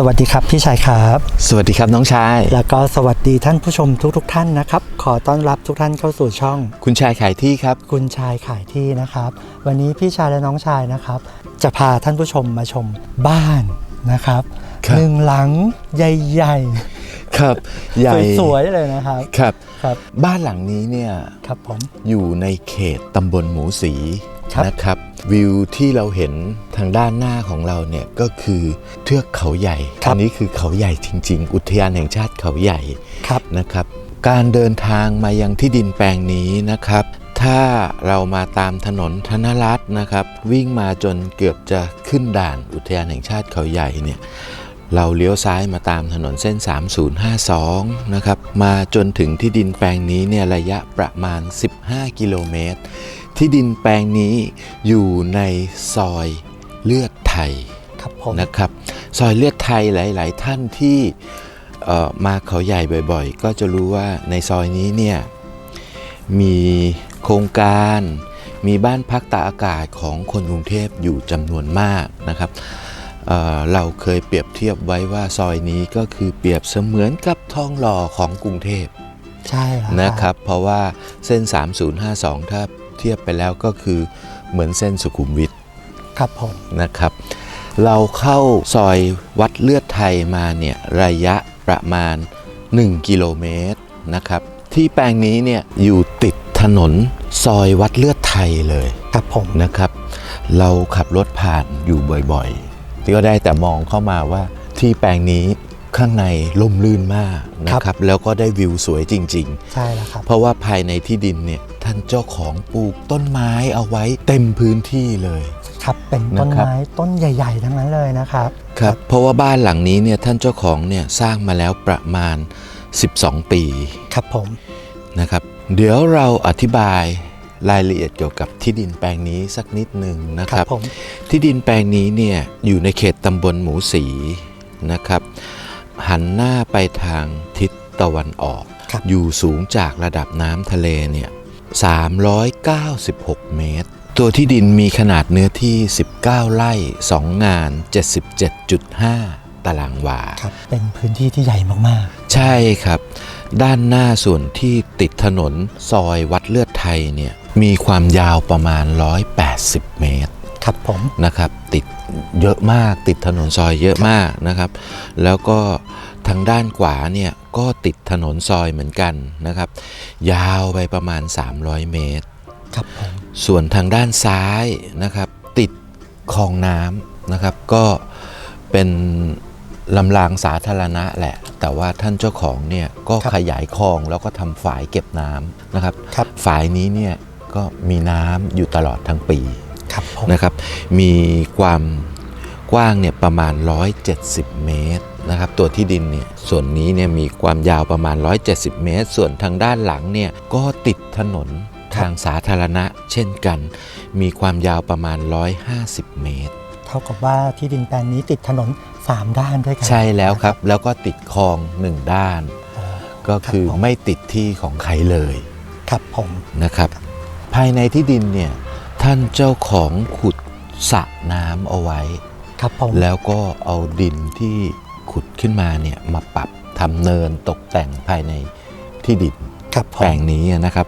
สวัสดีครับพี่ชายครับ สวัสดีครับน้องชาย แล้วก็สวัสดีท่านผู้ชมทุกๆทท่านนะครับ ขอต้อนรับทุกท่านเข้าสู่ช่อง คุณชายขายที่ครับ คุณชายขายที่นะครับ วันนี้พี่ชายและน้องชายนะครับ จะพาท่านผู้ชมมาชมบ้านนะครับครับ หนึ่งหลังใหญ่ครับ ใหญ่ๆสวยๆเลยนะครับครับ ครับบ้านหลังนี้เนี่ย ครับผม อยู่ในเขตตำบลหมูสีครับ นะครับวิวที่เราเห็นทางด้านหน้าของเราเนี่ยก็คือเทือกเขาใหญ่อันี้คือเขาใหญ่จริง ๆ อุทยานแห่งชาติเขาใหญ่ครับนะครับ การเดินทางมายังที่ดินแปลงนี้นะครับ ถ้าเรามาตามถนนธนรัตน์นะครับ วิ่งมาจนเกือบจะขึ้นด่านอุทยานแห่งชาติเขาใหญ่เนี่ยเราเลี้ยวซ้ายมาตามถนนเส้น 3052 นะครับ มาจนถึงที่ดินแปลงนี้เนี่ยระยะประมาณ 15 กิโลเมตร ที่ดินแปลงนี้อยู่ในซอยเลือดไทยครับผมนะครับ ซอยเลือดไทยหลาย ๆ ท่านที่เอ่อมาเขาใหญ่บ่อยๆ ก็จะรู้ว่าในซอยนี้เนี่ยมีโครงการมีบ้านพักตากอากาศของคนกรุงเทพอยู่จำนวนมากนะครับเอ่อเราเคยเปรียบเทียบไว้ว่าซอยนี้ก็คือเปรียบเสมือนกับทองหล่อของกรุงเทพใช่แล้วนะครับ เพราะว่าเส้น 3052 ถ้า เทียบไปแล้วก็คือเหมือนเส้นสุขุมวิทครับผมนะครับ เราเข้าซอยวัดเลือดไทยมาเนี่ยระยะประมาณ 1 กิโลเมตรนะครับ ที่แปลงนี้เนี่ยอยู่ติดถนนซอยวัดเลือดไทยเลยครับผมนะครับ เราขับรถผ่านอยู่บ่อยๆที่ก็ได้แต่มองเข้ามาว่าที่แปลงนี้ข้างในล่มลื่นมากนะครับ แล้วก็ได้วิวสวยจริงใช่แล้วครับๆเพราะว่าภายในที่ดินเนี่ย ท่านเจ้าของปลูกต้นไม้เอาไว้เต็มพื้นที่เลย ครับเป็นต้นนะครับ ไม้ต้นใหญ่ ๆ ทั้งนั้นเลยนะครับ ครับ เพราะว่าบ้านหลังนี้เนี่ยท่านเจ้าของเนี่ยสร้างมาแล้วประมาณ 12 ปีครับผม นะครับ เดี๋ยวเราอธิบายรายละเอียดเกี่ยวกับที่ดินแปลงนี้สักนิดหนึ่งนะคครัรับ บผมที่ดินแปลงนี้เนี่ยอยู่ในเขตตำบลหมูสีนะครับ หันหน้าไปทางทิศตะวันออก ครับ อยู่สูงจากระดับน้ำทะเลเนี่ย 396 เมตร ตัวที่ดินมีขนาดเนื้อที่ 19 ไร่ 2 งาน 77.5 ตารางวา ครับ เป็นพื้นที่ที่ใหญ่มาก ใช่ครับ ด้านหน้าส่วนที่ติดถนนซอยวัดเลือดไทยเนี่ยมีความยาวประมาณ 180 เมตร ๆ ครับผม นะครับติดเยอะมากติดถนนซอยเยอะมากนะครับ แล้วก็ทางด้านขวาเนี่ย ก็ติดถนนซอยเหมือนกันนะครับ ยาวไปประมาณ 300 เมตรครับผมส่วนทางด้านซ้ายนะครับติดคลองน้ำนะครับ ก็เป็นลำรางสาธารณะแหละ แต่ว่าท่านเจ้าของเนี่ยก็ขยายคลองแล้วก็ทำฝายเก็บน้ำนะครับครับฝายนี้เนี่ยก็มีน้ำอยู่ตลอดทั้งปีครับผมนะครับ มีความกว้างเนี่ยประมาณ 170 เมตร นะครับตัวที่ดินเนี่ยส่วนนี้เนี่ยมีความยาวประมาณ 170 เมตร ส่วนทางด้านหลังเนี่ยก็ติดถนนทางสาธารณะ เช่นกัน มีความยาวประมาณ 150 เมตร เท่ากับว่าที่ดินแปลงนี้ติดถนน 3 ด้านด้วยกัใช่แล้วครับ แล้วก็ติดคลองหนึ่งด้านอ๋อก็คือครับผมไม่ติดที่ของใครเลยครับผมนะครับ ภายในที่ดินเนี่ยท่านเจ้าของขุดสระน้ำเอาไว้ครับผมแล้วก็เอาดินที่ ขุดขึ้นมาเนี่ยมาปรับทำเนินตกแต่งภายในที่ดินครับผแปลมงนี้นะครับ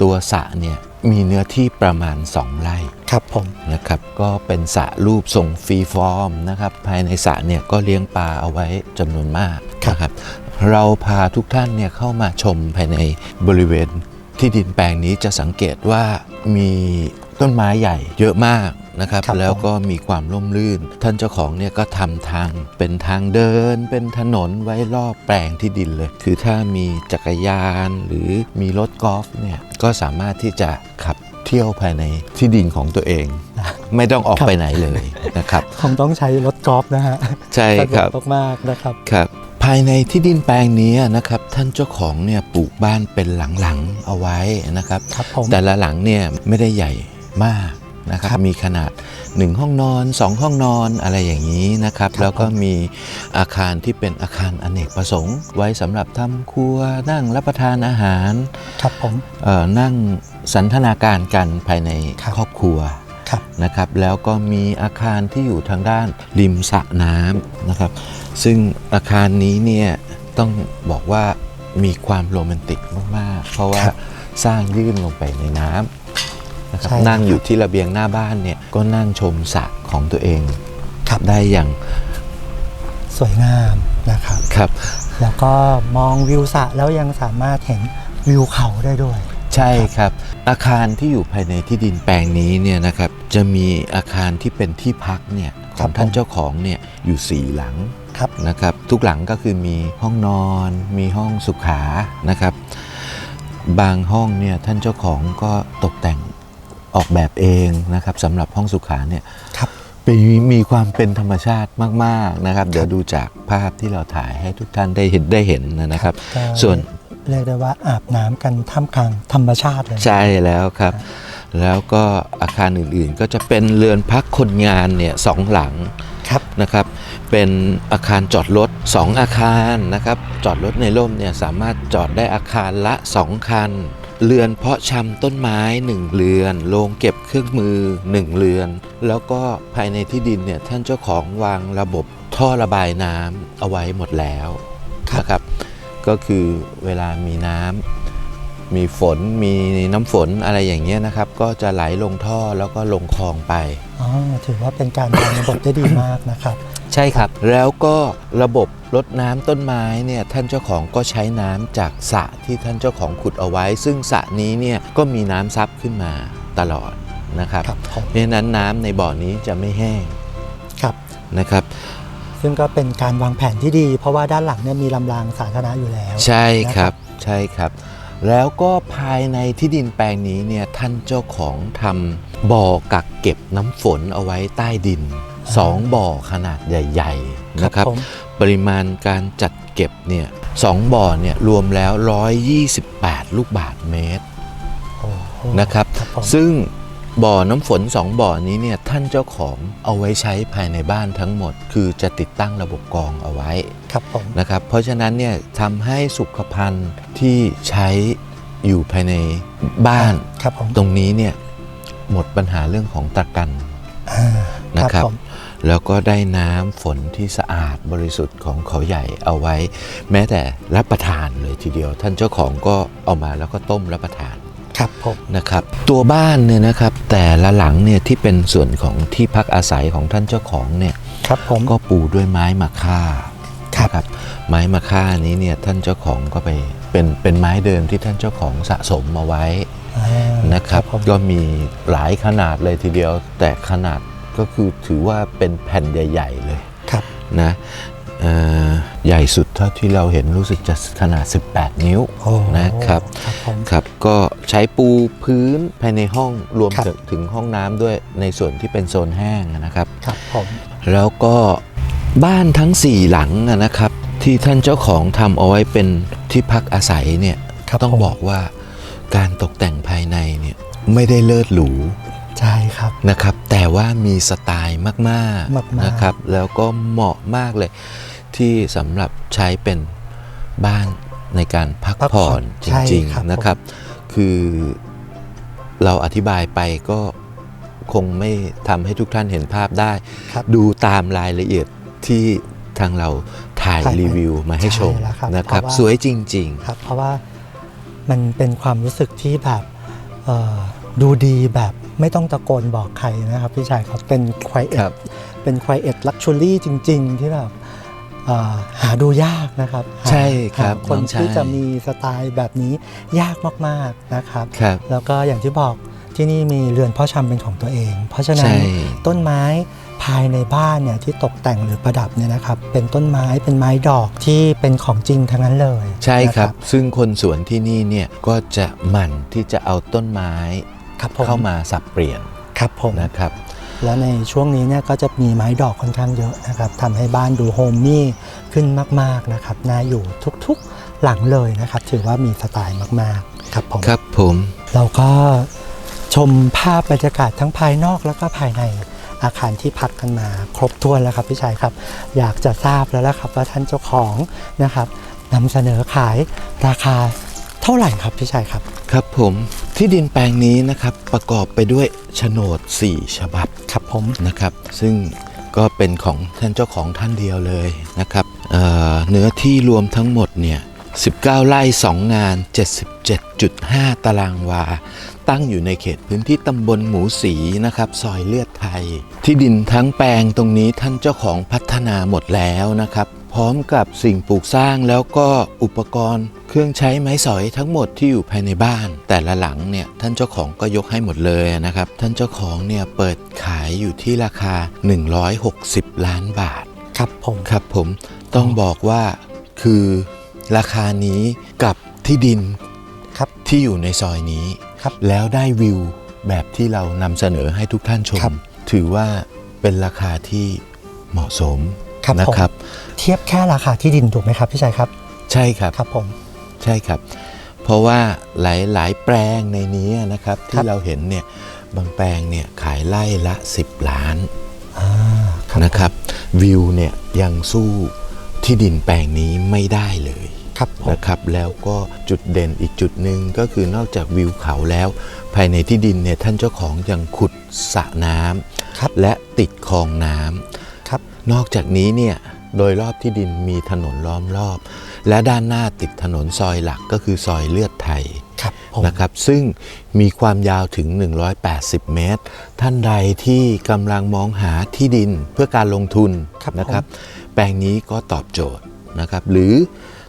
ตัวสระเนี่ยมีเนื้อที่ประมาณ 2 ไร่ครับผมนะครับก็เป็นสระรูปทรงฟรีฟอร์มนะครับภายในสระเนี่ยก็เลี้ยงปลาเอาไว้จำนวนมากนะครับเราพาทุกท่านเนี่ยเข้ามาชมภายในบริเวณที่ดินแปลงนี้จะสังเกตว่ามีต้นไม้ใหญ่เยอะมาก นะครับ ครับแล้วก็มีความร่มรื่น ท่านเจ้าของเนี่ยก็ทำทางเป็นทางเดิน เป็นถนนไว้รอบแปลงที่ดินเลย คือถ้ามีจักรยานหรือมีรถกอล์ฟเนี่ยก็สามารถที่จะขับเที่ยวภายในที่ดินของตัวเอง ไม่ต้องออกไปไหนเลยนะครับ คงต้องใช้รถกอล์ฟนะฮะใช่สะดควรับกมากๆนะครับ ครับภายในที่ดินแปลงนี้นะครับท่านเจ้าของเนี่ยปลูกบ้านเป็นหลังๆเอาไว้นะครับ ครับผมแต่ละหลังเนี่ยไม่ได้ใหญ่มาก นะครับครับมีขนาด 1 ห้องนอน 2 ห้องนอนอะไรอย่างนี้นะครับครับแล้วก็มีอาคารที่เป็นอาคารอเนกประสงค์ ไว้สำหรับทำครัวนั่งรับประทานอาหารครับผมเอ่อนั่งสันทนาการกันภายในครับครอบครัวครับนะครับแล้วก็มีอาคารที่อยู่ทางด้านริมสระน้ำนะครับ ซึ่งอาคารนี้เนี่ยต้องบอกว่ามีความโรแมนติกมาก ๆ เพราะว่าครับสร้างยื่นลงไปในน้ำ นะครับใช่ครับนั่งอยู่ที่ระเบียงหน้าบ้านเนี่ยก็นั่งชมสระของตัวเองครับได้อย่างสวยงามนะครับครับ แล้วก็มองวิวสระแล้วยังสามารถเห็นวิวเขาได้ด้วย ใช่ครับ อาคารที่อยู่ภายในที่ดินแปลงนี้เนี่ยนะครับจะมีอาคารที่เป็นที่พักเนี่ยขครัองบท่านผมเจ้าของเนี่ยอยู่สี่หลังครับนะครับ ทุกหลังก็คือมีห้องนอน มีห้องสุขานะครับ บางห้องเนี่ยท่านเจ้าของก็ตกแต่ง ออกแบบเองนะครับสำหรับห้องสุขาเนี่ยครับเป็นมีความเป็นธรรมชาติมากๆนะครับ เดี๋ยวดูจากภาพที่เราถ่ายให้ทุกท่านได้เห็นได้เห็นนะครับก็ส่วนเรียกได้ว่าอาบน้ำกันท่ามกลางธรรมชาติเลยใช่แล้วครับ แล้วก็อาคารอื่นๆ ก็จะเป็นเรือนพักคนงานเนี่ยสองหลังครับนะครับ เป็นอาคารจอดรถ 2 อาคารนะครับ จอดรถในร่มเนี่ยสามารถจอดได้อาคารละ 2 คัน เรือนเพาะชำต้นไม้ 1 เรือน โรงเก็บเครื่องมือ 1 เรือน แล้วก็ภายในที่ดินเนี่ยท่านเจ้าของวางระบบท่อระบายน้ำเอาไว้หมดแล้วครับนะครับ ก็คือเวลามีน้ำมีฝนมีน้ำฝนอะไรอย่างเงี้ยนะครับ ก็จะไหลลงท่อแล้วก็ลงคลองไป อ๋อถือว่าเป็นการวางระบบได้ดีมากนะครับ ใช่ครับ แล้วก็ระบบรดน้ำต้นไม้เนี่ยท่านเจ้าของก็ใช้น้ำจากสระที่ท่านเจ้าของขุดเอาไว้ ซึ่งสระนี้เนี่ยก็มีน้ำซับขึ้นมาตลอดนะครับครับผมเพราะฉะนั้นน้ำในบ่อนี้จะไม่แห้งครับนะครับ ซึ่งก็เป็นการวางแผนที่ดี เพราะว่าด้านหลังเนี่ยมีลำรางสาธารณะอยู่แล้ว ใช่นะคครัรับบใช่ครับ แล้วก็ภายในที่ดินแปลงนี้เนี่ยท่านเจ้าของทำบ่อกักเก็บน้ำฝนเอาไว้ใต้ดิน สองบ่อขนาดใหญ่ๆนะครับ ผม ปริมาณการจัดเก็บเนี่ยสองบ่อเนี่ยรวมแล้ว 128 ลูกบาทเมตรโอ้โหนะครับ ครับผมซึ่งบ่อน้ำฝนสองบ่อนี้เนี่ยท่านเจ้าของเอาไว้ใช้ภายในบ้านทั้งหมด คือจะติดตั้งระบบกรองเอาไว้ ครับผม นะครับเพราะฉะนั้นเนี่ยทำให้สุขภัณฑ์ที่ใช้อยู่ภายในบ้าน ครับผมตรงนี้เนี่ยหมดปัญหาเรื่องของตะกันอ่านะครับ ผม แล้วก็ได้น้ำฝนที่สะอาดบริสุทธิ์ของเขาใหญ่เอาไว้ แม้แต่รับประทานเลยทีเดียว ท่านเจ้าของก็เอามาแล้วก็ต้มรับประทานครับผมนะครับ ตัวบ้านเนี่ยนะครับแต่ละหลังเนี่ยที่เป็นส่วนของที่พักอาศัยของท่านเจ้าของเนี่ยครับผมก็ปูด้วยไม้มะค่าครับนะไม้มะค่านี้เนี่ยท่านเจ้าของก็ไปเป็นเป็นไม้เดิมที่ท่านเจ้าของสะสมมาไว้อ่านะครับผมก็มีหลายขนาดเลยทีเดียวแต่ขนาด ก็คือถือว่าเป็นแผ่นใหญ่ ๆ เลยครับนะเอ่อใหญ่สุดเท่าที่เราเห็นรู้สึกจะขนาด 18 นิ้วโอ้นะครับครับผมครับ ก็ใช้ปูพื้นภายในห้องรวมครับถึงถึงห้องน้ำด้วยในส่วนที่เป็นโซนแห้งนะครับครับผมแล้วก็บ้านทั้ง 4 หลังอะนะครับ ที่ท่านเจ้าของทำเอาไว้เป็นที่พักอาศัยเนี่ยครับต้องผมบอกว่าการตกแต่งภายในเนี่ยไม่ได้เลิศหรู ใช่ครับนะครับ แต่ว่ามีสไตล์มากมากๆๆนะครับ แล้วก็เหมาะมากเลย ที่สำหรับใช้เป็นบ้านในการพักพักผ่ผ่ออนนจใช่ริง ครับ ๆนะครับ คือเราอธิบายไปก็คงไม่ทำให้ทุกท่านเห็นภาพได้ ครับ ดูตามรายละเอียดที่ทางเราถ่ายถ่ายไว้รีวิวมาให้ชมใช่แล้วครับนะครับ เพราะว่า สวยจริง ครับเพราะว่ามันเป็นความรู้สึกที่แบบเอ่อดูดีแบบ ไม่ต้องตะโกนบอกใครนะครับพี่ชายครับเป็นควายเอ็ครัดบเป็นควายเอ็ดลักชัวรี่จริง ๆ ที่แบบเอ่อหาดูยากนะครับหาใช่ครับหาคนน้องชายที่จะมีสไตล์แบบนี้ยากมากๆนะครับๆครับแล้วก็อย่างที่บอกที่นี่มีเรือนเพ่อชำเป็นของตัวเอง เพราะฉะนั้ใช่นต้นไม้ภายในบ้านเนี่ยที่ตกแต่งหรือประดับเนี่ยนะครับ เป็นต้นไม้เป็นไม้ดอกที่เป็นของจริงทั้งนั้นเลย ใช่ครับนะซึ่งคนสวนที่นี่เนี่ยก็จะหมั่นที่จะเอาต้นไม้ ครับผม เข้ามาสับเปลี่ยนครับผม นะครับ แล้วในช่วงนี้เนี่ยก็จะมีไม้ดอกค่อนข้างเยอะนะครับทำให้บ้านดูโฮมมี่ขึ้นมากๆนะครับน่าอยู่ทุกๆหลังเลยนะครับ ถือว่ามีสไตล์มากๆครับผมครับผม เราก็ชมภาพบรรยากาศทั้งภายนอกแล้วก็ภายในอาคารที่พักกันมาครบถ้วนแล้วครับพี่ชัยครับ อยากจะทราบแล้วละครับว่าท่านเจ้าของนะครับนำเสนอขายราคาเท่าไหร่ครับพี่ชัยครับ ครับผมที่ดินแปลงนี้นะครับประกอบไปด้วยโฉนด 4 ฉบับครับผมนะครับ ซึ่งก็เป็นของท่านเจ้าของท่านเดียวเลยนะครับเอ่อเนื้อที่รวมทั้งหมดเนี่ย19ไร่2 งาน 77.5 ตารางวา ตั้งอยู่ในเขตพื้นที่ตำบลหมูสีนะครับซอยเลือดไทย ที่ดินทั้งแปลงตรงนี้ท่านเจ้าของพัฒนาหมดแล้วนะครับพ ร้อมกับสิ่งปลูกสร้างแล้วก็อุปกรณ์ เครื่องใช้ไม้สอยทั้งหมดที่อยู่ภายในบ้าน แต่ละหลังเนี่ยท่านเจ้าของก็ยกให้หมดเลยนะครับ ท่านเจ้าของเนี่ยเปิดขายอยู่ที่ราคา 160 ล้านบาทครับผมครับผมต้องบอกว่าคือราคานี้กับที่ดินครับที่อยู่ในซอยนี้ครับแล้วได้วิวแบบที่เรานำเสนอให้ทุกท่านชมครับถือว่าเป็นราคาที่เหมาะสม ครับนะผมครับ เทียบแค่ราคาที่ดินถูกไหมครับพี่ชัยครับใช่ครับครับผม ใช่ครับ เพราะว่าหลายหลายแปลงในนี้นะครับครัที่บเราเห็นเนี่ยบางแปลงเนี่ยขายไล่ละ 10 ล้านอ่าครับนะครับ วิวเนี่ยยังสู้ที่ดินแปลงนี้ไม่ได้เลยครับผมนะครับแล้วก็จุดเด่นอีกจุดหนึ่งก็คือนอกจากวิวเขาแล้ว ภายในที่ดินเนี่ยท่านเจ้าของยังขุดสระน้ำครับและติดคลองน้ำครับ นอกจากนี้เนี่ยโดยรอบที่ดินมีถนนล้อมรอบ และด้านหน้าติดถนนซอยหลักก็คือซอยเลือดไทยครับผมนะครับซึ่งมีความยาวถึง 180 เมตร ท่านใดที่กำลังมองหาที่ดินเพื่อการลงทุนครับนะครับผมแปลงนี้ก็ตอบโจทย์นะครับ หรือ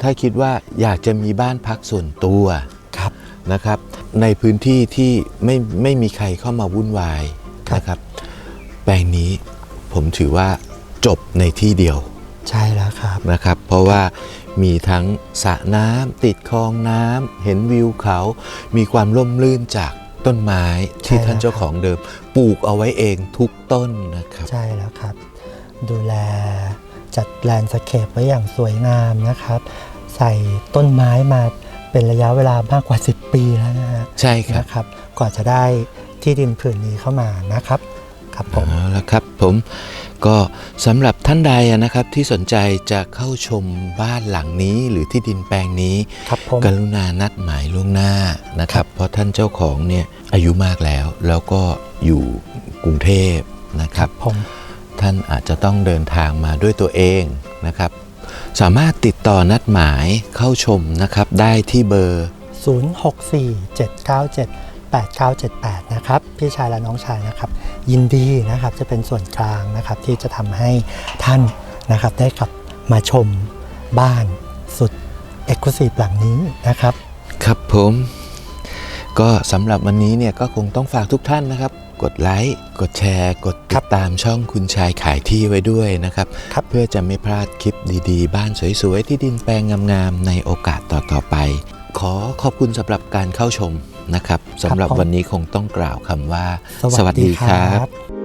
ถ้าคิดว่าอยากจะมีบ้านพักส่วนตัวครับนะครับ ในพื้นที่ที่ไม่ไม่มีใครเข้ามาวุ่นวายครับนะครับ แปลงนี้ผมถือว่า จบในที่เดียว ใช่แล้วครับนะครับ เพราะว่ามีทั้งสระน้ำติดคลองน้ำเห็นวิวเขา มีความร่มรื่นจากต้นไม้ที่ใช่แล้วท่านเจ้าของเดิม ปลูกเอาไว้เองทุกต้นนะครับ ใช่แล้วครับ ดูแลจัดแลนด์สเคปไว้อย่างสวยงามนะครับ ใส่ต้นไม้มาเป็นระยะเวลามากกว่า 10 ปีแล้วนะฮะใช่ครับนะครับกว่าจะได้ที่ดินผืนนี้เข้ามานะครับ ครับผม เอาละครับผมก็สำหรับท่านใดนะครับที่สนใจจะเข้าชมบ้านหลังนี้หรือที่ดินแปลงนี้ครับผมกรุณานัดหมายล่วงหน้านะครับ เพราะท่านเจ้าของเนี่ยอายุมากแล้ว แล้วก็อยู่กรุงเทพนะครับผมท่านอาจจะต้องเดินทางมาด้วยตัวเองนะครับ สามารถติดต่อนัดหมายเข้าชมนะครับได้ที่เบอร์ 0647978978 นะครับ พี่ชายและน้องชายนะครับ ยินดีนะครับจะเป็นส่วนกลางนะครับที่จะทำให้ท่านนะครับได้กลับมาชมบ้านสุดเอกลุศิหลังนี้นะครับ ครับผมก็สำหรับวันนี้เนี่ยก็คงต้องฝากทุกท่านนะครับ กดไลค์กดแชร์ กดครัติบดตามช่องคุณชายขายที่ไว้ด้วยนะครับครับเพื่อจะไม่พลาดคลิปดีๆ บ้านสวยๆ ที่ดินแปลงงามๆ ในโอกาสต่อๆไป ขอขอบคุณสำหรับการเข้าชม นะครับสำหรับผมวันนี้คงต้องกล่าวคำว่า สวัสดีครับ